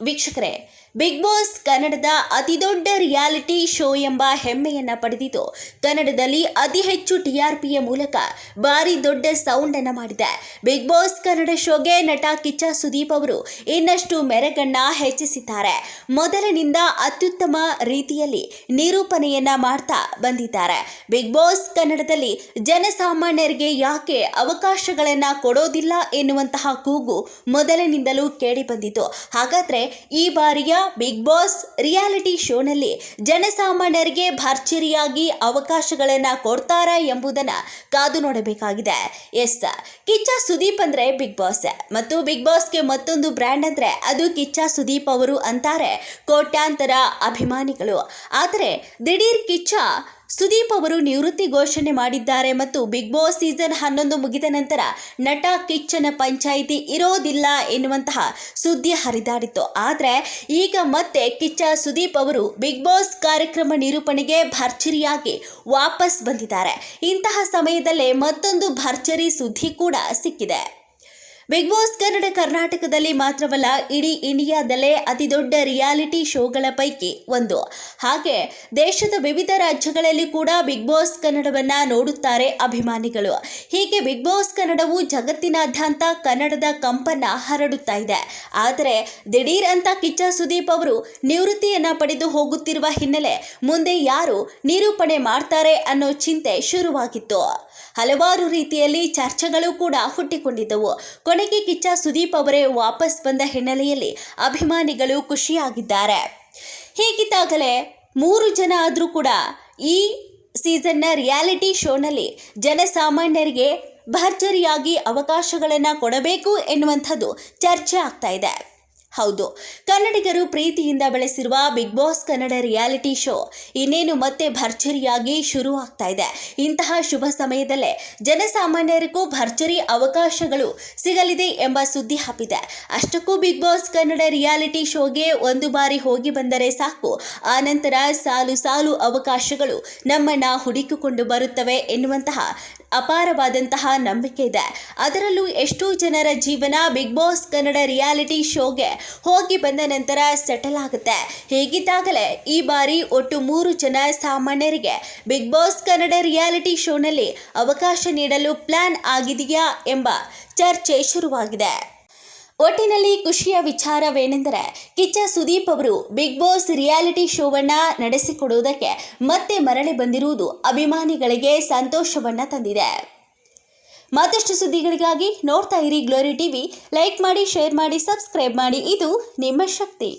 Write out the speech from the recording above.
ವೀಕ್ಷಕರೇ big boss ಕನ್ನಡದ ಅತಿದೊಡ್ಡ ರಿಯಾಲಿಟಿ ಶೋ ಎಂಬ ಹೆಮ್ಮೆಯನ್ನ ಪಡೆದಿದ್ದು, ಕನ್ನಡದಲ್ಲಿ ಅತಿ ಹೆಚ್ಚು ಟಿಆರ್ಪಿಯ ಮೂಲಕ ಭಾರಿ ದೊಡ್ಡ ಸೌಂಡ್ ಅನ್ನ ಮಾಡಿದೆ. ಬಿಗ್ ಬಾಸ್ ಕನ್ನಡ ಶೋಗೆ ನಟ ಕಿಚ್ಚ ಸುದೀಪ್ ಅವರು ಇನ್ನಷ್ಟು ಮೆರಗನ್ನ ಹೆಚ್ಚಿಸಿದ್ದಾರೆ. ಮೊದಲಿನಿಂದ ಅತ್ಯುತ್ತಮ ರೀತಿಯಲ್ಲಿ ನಿರೂಪಣೆಯನ್ನ ಮಾಡ್ತಾ ಬಂದಿದ್ದಾರೆ. ಬಿಗ್ ಬಾಸ್ ಕನ್ನಡದಲ್ಲಿ ಜನಸಾಮಾನ್ಯರಿಗೆ ಯಾಕೆ ಅವಕಾಶಗಳನ್ನ ಕೊಡೋದಿಲ್ಲ ಎನ್ನುವಂತಹ ಕೂಗು ಮೊದಲಿನಿಂದಲೂ ಕೇಳಿ ಬಂದಿತ್ತು ಹಾಗಾದ್ರೆ ಈ ಬಾರಿಯ ಬಿಗ್ ಬಾಸ್ ರಿಯಾಲಿಟಿ ಶೋನಲ್ಲಿ ಜನಸಾಮಾನ್ಯರಿಗೆ ಭರ್ಜರಿಯಾಗಿ ಅವಕಾಶಗಳನ್ನ ಕೊಡ್ತಾರಾ ಎಂಬುದನ್ನ ಕಾದು ನೋಡಬೇಕಾಗಿದೆ. ಎಸ್, ಕಿಚ್ಚ ಸುದೀಪ್ ಅಂದ್ರೆ ಬಿಗ್ ಬಾಸ್. ಮತ್ತು ಬಿಗ್ ಬಾಸ್ಗೆ ಮತ್ತೊಂದು ಬ್ರ್ಯಾಂಡ್ ಅಂದ್ರೆ ಅದು ಕಿಚ್ಚ ಸುದೀಪ್ ಅವರು ಅಂತಾರೆ ಕೋಟ್ಯಾಂತರ ಅಭಿಮಾನಿಗಳು. ಆದರೆ ದಿಢೀರ್ ಕಿಚ್ಚ ಸುದೀಪ್ ಅವರು ನಿವೃತ್ತಿ ಘೋಷಣೆ ಮಾಡಿದ್ದಾರೆ ಮತ್ತು ಬಿಗ್ ಬಾಸ್ ಸೀಸನ್ ಹನ್ನೊಂದು ಮುಗಿದ ನಂತರ ನಟ ಕಿಚ್ಚನ ಪಂಚಾಯಿತಿ ಇರೋದಿಲ್ಲ ಎನ್ನುವಂತಹ ಸುದ್ದಿ ಹರಿದಾಡಿತ್ತು. ಆದರೆ ಈಗ ಮತ್ತೆ ಕಿಚ್ಚ, ಸುದೀಪ್ ಅವರು ಬಿಗ್ ಬಾಸ್ ಕಾರ್ಯಕ್ರಮ ನಿರೂಪಣೆಗೆ ಭರ್ಜರಿಯಾಗಿ ವಾಪಸ್ ಬಂದಿದ್ದಾರೆ. ಇಂತಹ ಸಮಯದಲ್ಲೇ ಮತ್ತೊಂದು ಭರ್ಜರಿ ಸುದ್ದಿ ಕೂಡ ಸಿಕ್ಕಿದೆ. ಬಿಗ್ ಬಾಸ್ ಕನ್ನಡ ಕರ್ನಾಟಕದಲ್ಲಿ ಮಾತ್ರವಲ್ಲ, ಇಡೀ ಇಂಡಿಯಾದಲ್ಲೇ ಅತಿ ದೊಡ್ಡ ರಿಯಾಲಿಟಿ ಶೋಗಳ ಪೈಕಿ ಒಂದು. ಹಾಗೆ, ದೇಶದ ವಿವಿಧ ರಾಜ್ಯಗಳಲ್ಲಿ ಕೂಡ ಬಿಗ್ ಬಾಸ್ ಕನ್ನಡವನ್ನ ನೋಡುತ್ತಾರೆ ಅಭಿಮಾನಿಗಳು. ಹೀಗೆ ಬಿಗ್ ಬಾಸ್ ಕನ್ನಡವು ಜಗತ್ತಿನಾದ್ಯಂತ ಕನ್ನಡದ ಕಂಪನ್ನ ಹರಡುತ್ತಾ ಇದೆ. ಆದರೆ, ದಿಢೀರ್ ಅಂತ ಕಿಚ್ಚ ಸುದೀಪ್ ಅವರು ನಿವೃತ್ತಿಯನ್ನ ಪಡೆದು ಹೋಗುತ್ತಿರುವ ಹಿನ್ನೆಲೆ ಮುಂದೆ ಯಾರು ನಿರೂಪಣೆ ಮಾಡ್ತಾರೆ ಅನ್ನೋ ಚಿಂತೆ ಶುರುವಾಗಿತ್ತು. ಹಲವಾರು ರೀತಿಯಲ್ಲಿ ಚರ್ಚೆಗಳು ಕೂಡ ಹುಟ್ಟಿಕೊಂಡಿದ್ದವು. ಕೊನೆಗೆ ಕಿಚ್ಚ ಸುದೀಪ್ ಅವರೇ ವಾಪಸ್ ಬಂದ ಹಿನ್ನೆಲೆಯಲ್ಲಿ ಅಭಿಮಾನಿಗಳು ಖುಷಿಯಾಗಿದ್ದಾರೆ. ಹೀಗಿದ್ದಾಗಲೇ ಮೂರು ಜನ ಆದರೂ ಕೂಡ ಈ ಸೀಸನ್ನ ರಿಯಾಲಿಟಿ ಶೋನಲ್ಲಿ ಜನಸಾಮಾನ್ಯರಿಗೆ ಭರ್ಜರಿಯಾಗಿ ಅವಕಾಶಗಳನ್ನು ಕೊಡಬೇಕು ಎನ್ನುವಂಥದ್ದು ಚರ್ಚೆ ಆಗ್ತಾ ಇದೆ. ಹೌದು. ಕನ್ನಡಿಗರು ಪ್ರೀತಿಯಿಂದ ಬೆಳೆಸಿರುವ Bigg Boss Kannada reality show ಇನ್ನೇನು ಮತ್ತೆ ಭರ್ಜರಿಯಾಗಿ ಶುರು ಆಗ್ತಾ ಇದೆ. ಇಂತಹ ಶುಭ ಸಮಯದಲ್ಲೇ ಜನಸಾಮಾನ್ಯರಿಗೂ ಭರ್ಜರಿ ಅವಕಾಶಗಳು ಸಿಗಲಿದೆ ಎಂಬ ಸುದ್ದಿ ಹಬ್ಬಿದೆ. ಅಷ್ಟಕ್ಕೂ ಬಿಗ್ ಬಾಸ್ ಕನ್ನಡ ರಿಯಾಲಿಟಿ ಶೋಗೆ ಒಂದು ಬಾರಿ ಹೋಗಿ ಬಂದರೆ ಸಾಕು. ಆನಂತರ ಸಾಲು ಸಾಲು ಅವಕಾಶಗಳು ನಮ್ಮನ್ನ ಹುಡುಕಿಕೊಂಡು ಬರುತ್ತವೆ ಎನ್ನುವಂತಹ ಅಪಾರವಾದಂತಹ ನಂಬಿಕೆ ಇದೆ. ಅದರಲ್ಲೂ ಎಷ್ಟೋ ಜನರ ಜೀವನ ಬಿಗ್ ಬಾಸ್ ಕನ್ನಡ ರಿಯಾಲಿಟಿ ಶೋಗೆ ಹೋಗಿ ಬಂದ ನಂತರ ಸೆಟಲ್ ಆಗುತ್ತೆ. ಹೇಗಿದ್ದಾಗಲೇ ಈ ಬಾರಿ ಒಟ್ಟು ಮೂರು ಜನ ಸಾಮಾನ್ಯರಿಗೆ ಬಿಗ್ ಬಾಸ್ ಕನ್ನಡ ರಿಯಾಲಿಟಿ ಶೋನಲ್ಲಿ ಅವಕಾಶ ನೀಡಲು ಪ್ಲಾನ್ ಆಗಿದೆಯಾ ಎಂಬ ಚರ್ಚೆ ಶುರುವಾಗಿದೆ. ಒಟ್ಟಿನಲ್ಲಿ ಖುಷಿಯ ವಿಚಾರವೇನೆಂದರೆ ಕಿಚ್ಚ ಸುದೀಪ್ ಅವರು ಬಿಗ್ ಬಾಸ್ ರಿಯಾಲಿಟಿ ಶೋವನ್ನ ನಡೆಸಿಕೊಡುವುದಕ್ಕೆ ಮತ್ತೆ ಮರಳಿ ಬಂದಿರುವುದು ಅಭಿಮಾನಿಗಳಿಗೆ ಸಂತೋಷವನ್ನ ತಂದಿದೆ. ಮತ್ತಷ್ಟು ಸುದ್ದಿಗಳಿಗಾಗಿ ನೋಡ್ತಾ ಇರಿ ಗ್ಲೋರಿ ಟಿವಿ. ಲೈಕ್ ಮಾಡಿ, ಶೇರ್ ಮಾಡಿ, ಸಬ್ಸ್ಕ್ರೈಬ್ ಮಾಡಿ. ಇದು ನಿಮ್ಮ ಶಕ್ತಿ.